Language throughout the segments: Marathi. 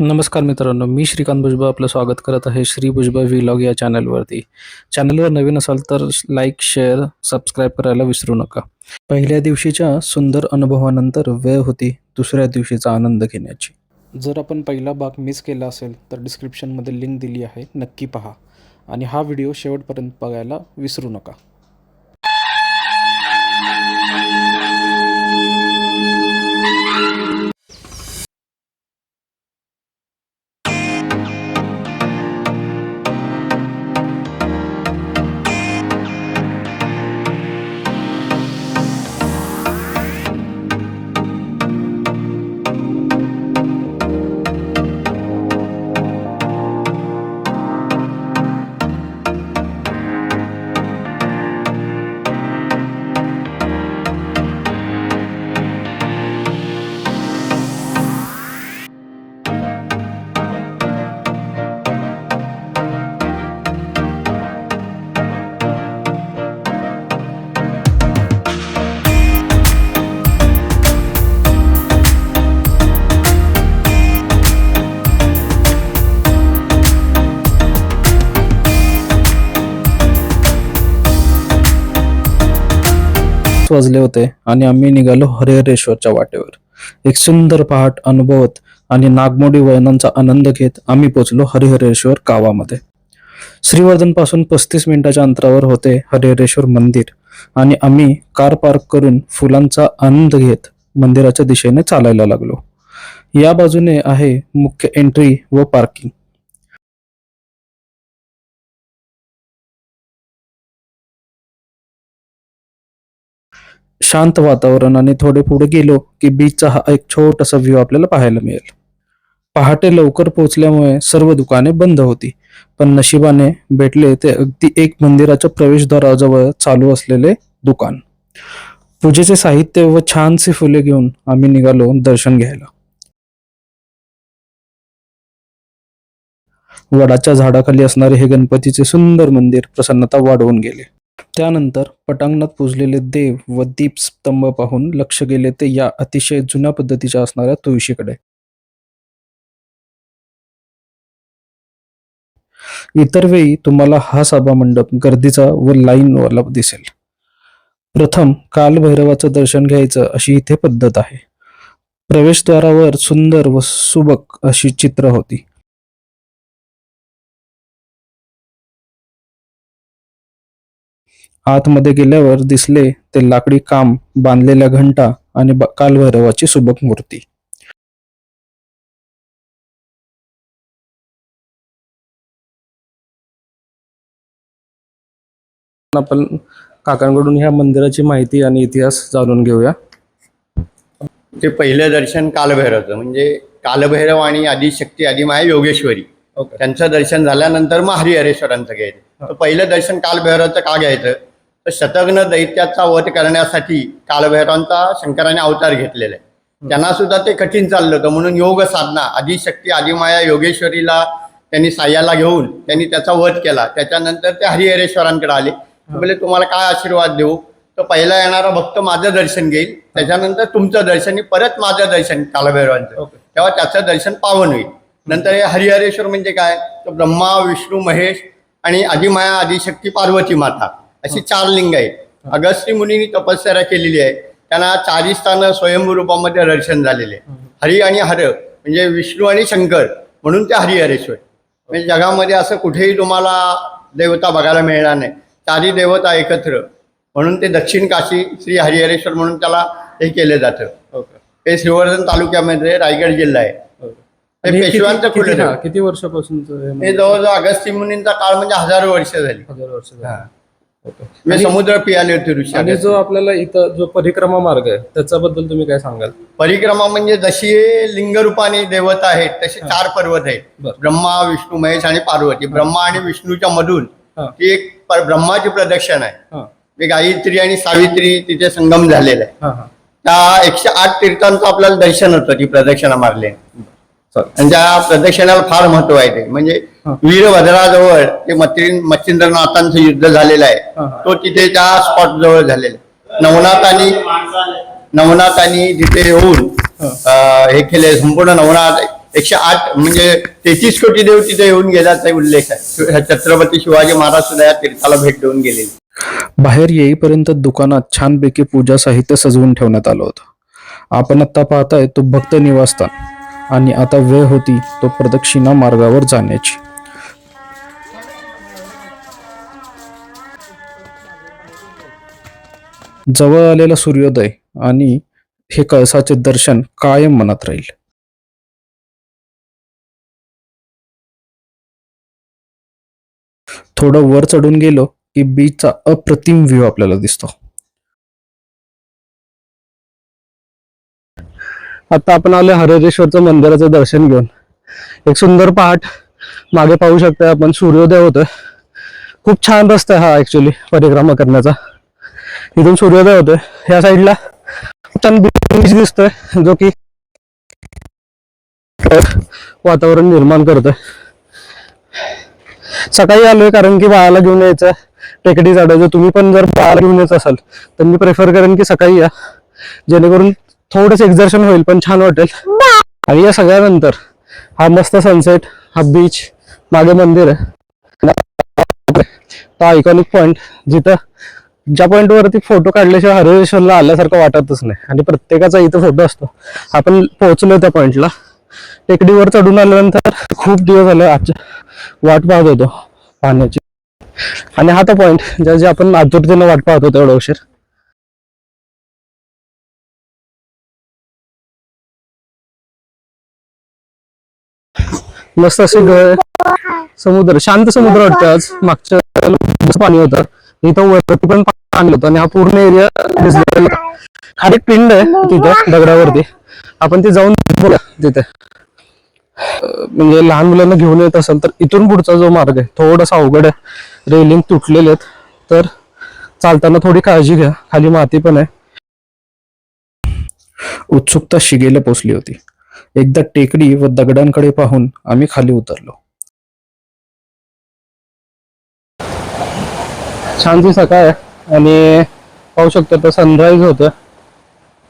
नमस्कार मित्रांनो मी श्रीकांत भुजबळ आपलं स्वागत करत आहे श्री भुजबळ व्हिलॉग या चॅनलवरती. चॅनलवर नवीन असाल तर लाईक शेअर सबस्क्राईब करायला विसरू नका. पहिल्या दिवशीच्या सुंदर अनुभवानंतर वेळ होती दुसऱ्या दिवशीचा आनंद घेण्याची. जर आपण पहिला भाग मिस केला असेल तर डिस्क्रिप्शनमध्ये लिंक दिली आहे नक्की पहा. आणि हा व्हिडिओ शेवटपर्यंत बघायला विसरू नका. वाजले होते आणि आम्ही निघालो हरिहरेश्वरच्या वाटेवर. एक सुंदर पहाट अनुभवत आणि नागमोडी वळणांचा आनंद घेत आम्ही पोचलो हरिहरेश्वर गावामध्ये. श्रीवर्धनपासून पस्तीस मिनिटाच्या अंतरावर होते हरिहरेश्वर मंदिर आणि आम्ही कार पार्क करून फुलांचा आनंद घेत मंदिराच्या दिशेने चालायला लागलो. या बाजूने आहे मुख्य एंट्री व पार्किंग. शांत वातावरणाने थोडे पुढे गेलो की बीचचा हा एक छोटासा व्ह्यू आपल्याला पाहायला मिळेल. पहाटे लवकर पोहोचल्यामुळे सर्व दुकाने बंद होती. पण नशिबाने भेटले ते अगदी एक मंदिराच्या प्रवेशद्वाराजवळ चालू असलेले दुकान. पूजेचे साहित्य व छानशी फुले घेऊन आम्ही निघालो दर्शन घ्यायला. वडाच्या झाडाखाली असणारे हे गणपतीचे सुंदर मंदिर प्रसन्नता वाढवून गेले. त्यानंतर पटांगणात पुजलेले देव व दीपस्तंभ पाहून लक्ष गेले ते या अतिशय जुन्या पद्धतीच्या असणाऱ्या तुळशीकडे. इतर वेळी तुम्हाला हा सभा मंडप गर्दीचा व लाईन वाला दिसेल. प्रथम कालभैरवाचं दर्शन घ्यायचं अशी इथे पद्धत आहे. प्रवेशद्वारावर सुंदर व सुबक अशी चित्र होती. आतमध्ये गेल्यावर दिसले ते लाकडी काम बांधलेल्या घंटा आणि कालभैरवाची सुबक मूर्ती. आपण काकांकडून ह्या मंदिराची माहिती आणि इतिहास जाणून घेऊया. ते पहिलं दर्शन कालभैरवचं म्हणजे कालभैरव आणि आदिशक्ती आदिमाया योगेश्वरी. त्यांचं दर्शन झाल्यानंतर मग हरिहरेश्वरांचं घ्यायचं पहिलं दर्शन कालभैरवचं का घ्यायचं? तर शतघ्न दैत्याचा वध करण्यासाठी कालभैरवांचा शंकराने अवतार घेतलेला आहे. त्यांना सुद्धा ते कठीण चाललं होतं. म्हणून योग साधना आदिशक्ती आदिमाया योगेश्वरीला त्यांनी साह्याला घेऊन त्यांनी त्याचा वध केला. त्याच्यानंतर ते हरिहरेश्वरांकडे आले. म्हणजे तुम्हाला काय आशीर्वाद देऊ? तर पहिला येणारा भक्त माझं दर्शन घेईल. त्याच्यानंतर तुमचं दर्शन परत माझं दर्शन कालभैरवांचं. तेव्हा त्याचं दर्शन पावन होईल. नंतर हे हरिहरेश्वर म्हणजे काय? तर ब्रह्मा विष्णू महेश आणि आदिमाया आदिशक्ती पार्वती माता. अशी चार लिंग आहेत. अगस्ती मुनींनी तपश्चर्या केलेली आहे. त्यांना चारी स्थानं स्वयंभू रूपामध्ये दर्शन झालेले. हरी आणि हर म्हणजे विष्णू आणि शंकर म्हणून ते हरिहरेश्वर. म्हणजे जगामध्ये असं कुठेही तुम्हाला देवता बघायला मिळणार नाही. चारी देवता एकत्र म्हणून ते दक्षिण काशी श्री हरिहरेश्वर म्हणून त्याला हे केलं जातं. ओके. हे श्रीवर्धन तालुक्यामध्ये रायगड जिल्हा आहे. पेशव्यांचं किती- किती- कुलं हा, मंदिर? जवळजवळ अगस्ती मुनींचा काळ म्हणजे हजारो वर्ष झाली. हजार वर्ष समुद्र पियाले होते ऋषी आणि. जो आपल्याला इथं जो परिक्रमा मार्ग आहे त्याच्याबद्दल तुम्ही काय सांगाल? परिक्रमा म्हणजे जशी लिंगरूपाने देवता आहेत तसे चार पर्वत आहेत. बरं. ब्रह्मा विष्णू महेश आणि पार्वती. ब्रह्मा आणि विष्णूच्या मधून हा. ती एक पर- ब्रह्माची प्रदक्षिण आहे. हा. ते गायत्री आणि सावित्री तिथे संगम झालेला आहे. हा हा. त्या एकशे आठ तीर्थांचं आपल्याला दर्शन होतं ती प्रदक्षिणा मारली चालेल आणि त्या प्रदक्षिणाला फार महत्त्व आहे ते म्हणजे. वीरभद्राजवळ ते मच्छिं मच्छिंद्रनाथांचं युद्ध झालेलं आहे. तो तिथे त्या स्पॉट जवळ झालेला. नवनाथांनी नवनाथांनी तिथे येऊन हा. केले संपूर्ण नवनाथ एकशे आठ म्हणजे तेहतीस कोटी देव तिथे येऊन गेल्याचा उल्लेख आहे छत्रपती शिवाजी महाराज सुद्धा या तीर्थाला भेट देऊन गेलेले बाहेर येईपर्यंत दुकानात छानपैकी पूजा साहित्य सजवून ठेवण्यात आलं होतं आपण आता पाहताय तो भक्त निवासस्थान आणि आता वेळ होती तो प्रदक्षिणा मार्गावर जाण्याची. जवळ आलेला सूर्योदय आणि हे कळसाचे दर्शन कायम मनात राहील. थोडं वर चढून गेलो की बीचचा अप्रतिम व्ह्यू आपल्याला दिसतो. आता आपण आलो हरेश्वरचं मंदिराचं दर्शन घेऊन. एक सुंदर पहाट मागे पाहू शकता आपण. सूर्योदय होतोय. खूप छान रस्ता आहे हा ऍक्च्युली परिक्रमा करण्याचा. इथून सूर्योदय होतोय. ह्या साईडला छान बीच दिसतोय जो की वातावरण निर्माण करतोय. सकाळी आलोय कारण की बाळाला घेऊन यायचं टेकडी चढायचं तुम्ही पण जर बाळाला घेऊन येत असाल तर मी प्रेफर करेन की सकाळी या. जेणेकरून थोडंसं एक्झर्शन होईल पण छान वाटेल. आणि या सगळ्यानंतर हा मस्त सनसेट हा बीच मागे मंदिर आहे. तो आयकॉनिक पॉइंट जिथं ज्या पॉईंटवरती फोटो काढल्याशिवाय हरेश्वरला आल्यासारखं वाटतच नाही. आणि प्रत्येकाचा इथं फोटो असतो. आपण पोहोचलो त्या पॉइंटला टेकडीवर चढून आल्यानंतर खूप दिवस झाले आजच्या वाट पाहत होतो पाण्याची. आणि हा तो पॉइंट जे आपण आतुरतेनं वाट पाहत होतो उशीर. मस्त असे समुद्र शांत समुद्र वाटतं आज. मागच्या पाणी होतं. इथं वरती पण पाणी होतं आणि हा पूर्ण एरिया दिसला खाली एक पिंड आहे तिथं दगडावरती. आपण ते जाऊन बोला तिथे. म्हणजे लहान मुलांना घेऊन येत असेल तर इथून पुढचा जो मार्ग आहे थोडासा अवघड आहे. रेलिंग तुटलेले आहेत. तर चालताना थोडी काळजी घ्या. खाली माती पण आहे. उत्सुकता शिगेला पोचली होती. एकदा टेकडी व दगडांकडे पाहून आम्ही खाली उतरलो. छानशी सकाळ आहे आणि पाहू शकतो तर सनराईज होतं.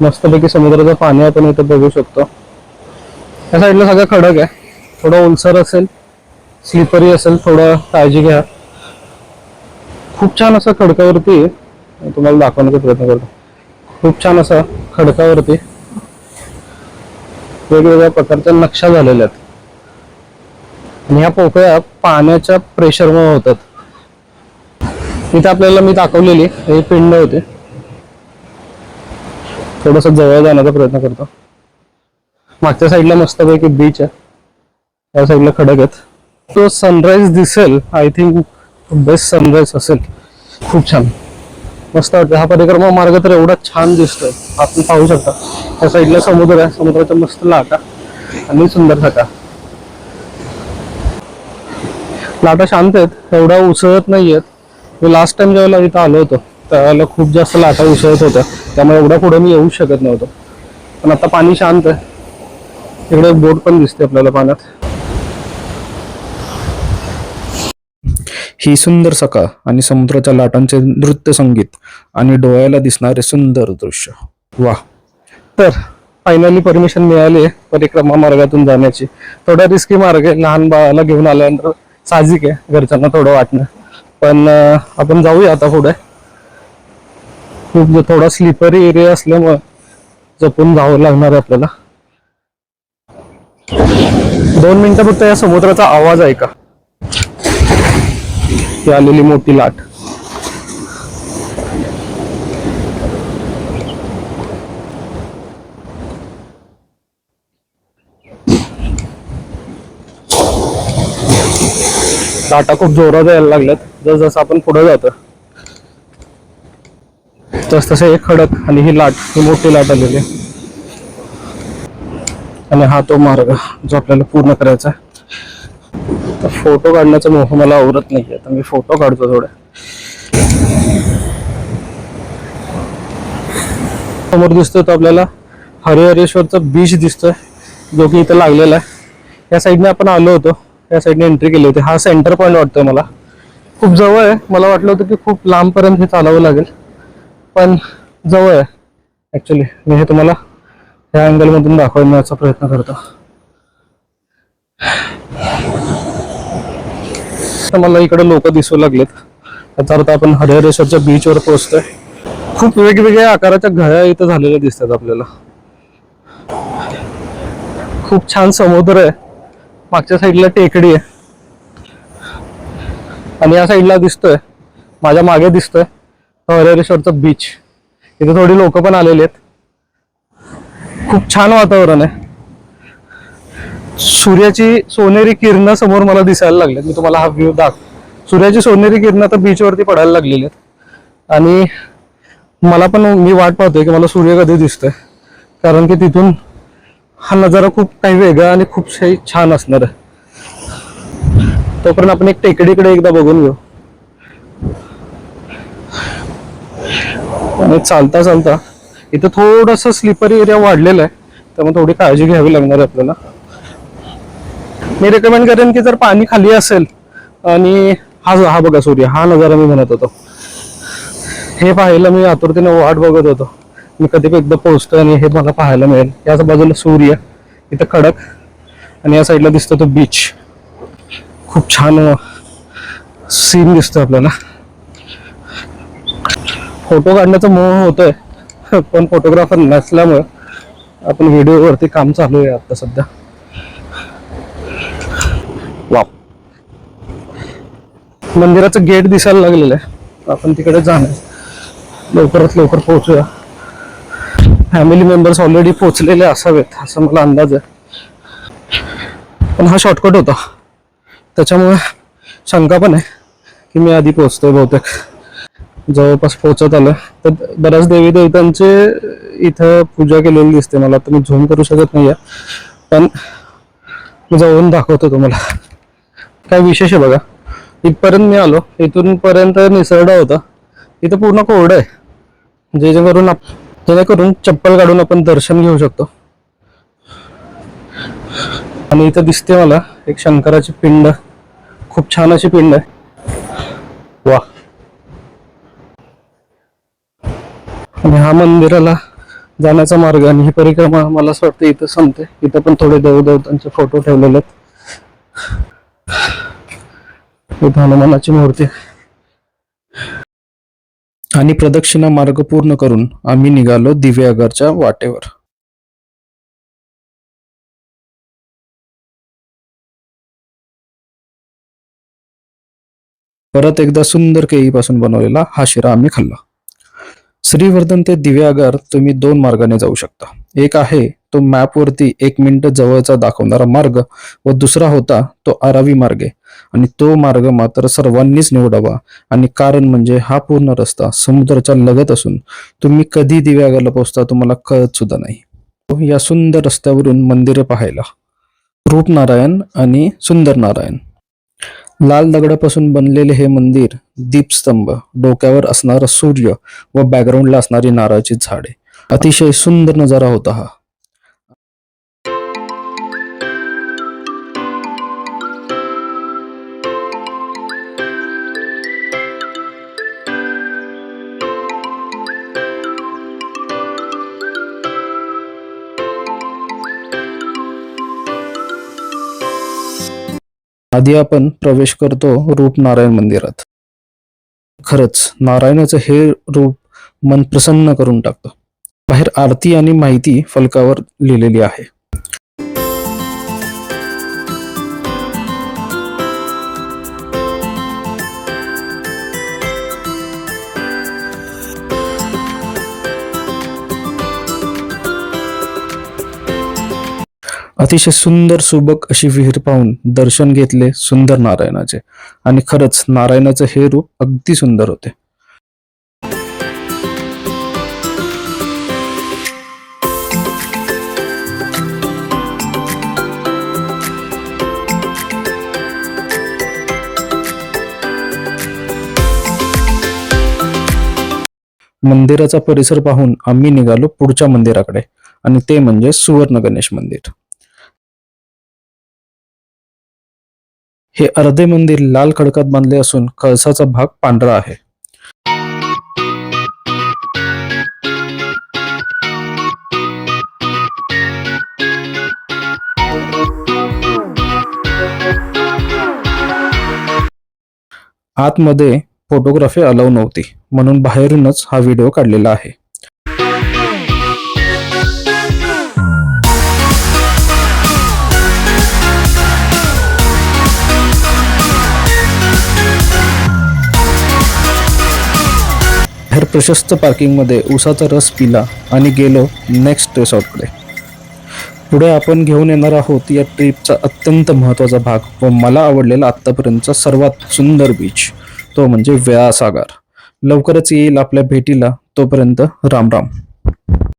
मस्तपैकी समुद्राचं पाणी आपण इथं बघू शकतो. या साईडला सगळं खडक आहे. थोडं ओलसर असेल स्लिपरी असेल थोडं काळजी घ्या. खूप छान असं खडकावरती तुम्हाला दाखवण्याचा प्रयत्न करतो. खूप छान असं खडकावरती वेगवेगळ्या प्रकारच्या नक्षा झालेल्या आहेत. आणि ह्या पोकळ्या पाण्याच्या प्रेशरमुळे होतात. इथे आपल्याला मी दाखवलेली हे पिंड होते. थोडस जवळ जाण्याचा प्रयत्न करतो. मागच्या साईडला मस्तपैकी बीच आहे. या साईडला खडक आहेत. तो सनराइज दिसेल आय थिंक बेस्ट सनराइज असेल. खूप छान. मस्त वाटतं. हा परिक्रमा मार्ग तर एवढा छान दिसतोय. आपण पाहू शकता. त्या साईडला समुद्र आहे. समुद्राच्या मस्त लाटा आणि सुंदर सका लाटा शांत आहेत. एवढा उसळत नाहीयेत. मी लास्ट टाइम ज्यावेळेला इथं आलो होतो त्यावेळेला खूप जास्त लाटा उसळत होत्या. त्यामुळे एवढा पुढे मी येऊ शकत नव्हतो. पण आता पाणी शांत आहे. इकडे बोट पण दिसते आपल्याला पाण्यात. सुंदर सकाळ आणि समुद्राच्या लाटांचे नृत्य संगीत आणि डोळ्याला दिसणारे सुंदर दृश्य. वा तर फायनली परमिशन मिळाली आहे परिक्रमा मार्गातून जाण्याची. थोडा रिस्की मार्ग आहे. लहान बाळाला घेऊन आल्यानंतर साहजिक आहे घरच्यांना थोडं वाटणं. पण आपण जाऊया आता पुढे. खूप थोडा स्लीपरी एरिया असल्यामुळे जपून जावं लागणार आहे आपल्याला. दोन मिनिटं फक्त या समुद्राचा आवाज ऐका. ती आलेली मोठी लाट. लाटा खूप जोरात यायला लागल्यात. जसजसं आपण पुढे जातो तस तसे एक खडक आणि ही लाट ही मोठी लाट आलेली आहे. आणि हा तो मार्ग जो आपल्याला पूर्ण करायचा आहे. तर फोटो काढण्याचा मोह मला आवडत नाहीये. आता मी फोटो काढतो थोड्या समोर दिसतोय तो आपल्याला. हरिहरेश्वरचा बीच दिसतोय. जो की इथं लागलेला आहे. या साईडने आपण आलो होतो. या साईडने एंट्री केली होती. हा सेंटर पॉईंट वाटतोय मला. खूप जवळ आहे. मला वाटलं होतं की खूप लांबपर्यंत हे चालावं लागेल. पण जवळ आहे. ऍक्च्युली मी हे तुम्हाला ह्या अँगलमधून दाखवण्याचा प्रयत्न करतो. जास्त मला इकडे लोक दिसू लागलेत. त्याचा अर्थ आपण हरिहरेश्वरच्या बीचवर पोहोचतोय. खूप वेगवेगळ्या आकाराच्या घळ्या इथं झालेल्या दिसतात आपल्याला. खूप छान समुद्र आहे. मागच्या साईडला टेकडी आहे. आणि या साईडला दिसतोय. माझ्या मागे दिसतोय हरिहरेश्वरचा बीच इथे थोडी लोक पण आलेली आहेत. खूप छान वातावरण आहे. सूर्याची सोनेरी किरणं समोर मला दिसायला लागले मी तुम्हाला हा व्ह्यू दाख सूर्याची सोनेरी किरणं आता बीचवरती पडायला लागलेली आहेत. आणि मला पण मी वाट पाहतोय की मला सूर्य कधी दिसतोय. कारण की तिथून हा नजारा खूप काही वेगळा आणि खूप छान असणार आहे. तोपर्यंत आपण एक टेकडीकडे एकदा बघून घेऊ. आणि चालता चालता इथं थोडस स्लिपर एरिया वाढलेला आहे. त्यामुळे थोडी काळजी घ्यावी लागणार आहे आपल्याला. मी रेकमेंड करेन की जर पाणी खाली असेल आणि हा हा बघा सूर्य हा नजारा मी म्हणत होतो. हे पाहायला मी आतुरतेने वाट बघत होतो. मी कधी एकदा पोहोचतो आणि हे मला पाहायला मिळेल. याच बाजूला सूर्य इथं खडक आणि या साईडला दिसतो तो बीच खूप छान सीन दिसतो आपल्याला. फोटो काढण्याचा मोह होतोय पण फोटोग्राफर नसल्यामुळे आपण व्हिडिओवरती काम चालू आहे आता सध्या. वाव मंदिराचं गेट दिसायला लागलेलं आहे. आपण तिकडे जाणार. लवकरात लवकर पोहोचूया. फॅमिली मेंबर्स ऑलरेडी पोहोचलेले असावेत असा मला अंदाज आहे. पण हा शॉर्टकट होता. त्याच्यामुळे शंका पण आहे की मी आधी पोहोचतोय बहुतेक. जवळपास पोहोचत आलं तर बऱ्याच देवी देवतांचे इथं पूजा केलेली दिसते. मला तर मी झूम करू शकत नाहीये. पण मी जवळून दाखवतो तुम्हाला. काय विशेष आहे बघा. इथपर्यंत मी आलो. इथून पर्यंत निसरडा होता. इथं पूर्ण कोरडं आहे. जेणेकरून आप जेणेकरून चप्पल काढून आपण दर्शन घेऊ शकतो. आणि इथं दिसते मला एक शंकराची पिंड. खूप छान अशी पिंड आहे. वा. आणि हा मंदिराला जाण्याचा मार्ग आणि ही परिक्रमा मला असं वाटतं इथं संपते. इथं पण थोडे देवदेवतांचे फोटो ठेवलेले आहेत. हनुमानाची मूर्ती. आणि प्रदक्षिणा मार्ग पूर्ण करून आम्ही निघालो दिव्यागरच्या वाटेवर. परत एकदा सुंदर केळीपासून बनवलेला हा शिरा आम्ही खाल्ला. श्रीवर्धन ते दिव्यागर तुम्ही दोन मार्गाने जाऊ शकता. एक आहे तो मॅपवरती एक मिनिट जवळचा दाखवणारा मार्ग व दुसरा होता तो आरावी मार्गे. आणि तो मार्ग मात्र सर्वांनीच निवडावा. आणि कारण म्हणजे हा पूर्ण रस्ता समुद्राच्या लगत असून तुम्ही कधी दिव्यागाला पोहोचता तुम्हाला कळत सुद्धा नाही. या सुंदर रस्त्यावरून मंदिरे पाहायला. रूपनारायण आणि सुंदर नारायण लाल दगडापासून बनलेले हे मंदिर दीपस्तंभ डोक्यावर असणारा सूर्य व बॅकग्राऊंडला असणारी नारळाची झाडे. अतिशय सुंदर नजारा होता हा. आधी आपण प्रवेश करतो रूपनारायण मंदिरात. खरंच नारायणाचं हे रूप मन प्रसन्न करून टाकतं. बाहेर आरती आणि माहिती फलकावर लिहिलेली आहे. अतिशय सुंदर सुबक अशी विहीर पाहून दर्शन घेतले सुंदर नारायणाचे. आणि खरंच नारायणाचं हे रूप अगदी सुंदर होते. मंदिराचा परिसर पाहून आम्ही निघालो पुढच्या मंदिराकडे. आणि ते म्हणजे सुवर्ण गणेश मंदिर. हे अर्धे मंदिर लाल खडकात बांधले असून कळसाचा भाग पांढरा आहे. आतमध्ये फोटोग्राफी अलाव नव्हती म्हणून बाहेरूनच हा व्हिडिओ काढलेला आहे. बाहेर प्रशस्त पार्किंगमध्ये उसाचा रस पिला आणि गेलो नेक्स्ट रिसॉर्टकडे पुढे आपण घेऊन येणार आहोत या ट्रिपचा अत्यंत महत्त्वाचा भाग व मला आवडलेला आत्तापर्यंतचा सर्वात सुंदर बीच तो म्हणजे व्यासागर लवकरच येईल आपल्या भेटीला. तोपर्यंत राम राम.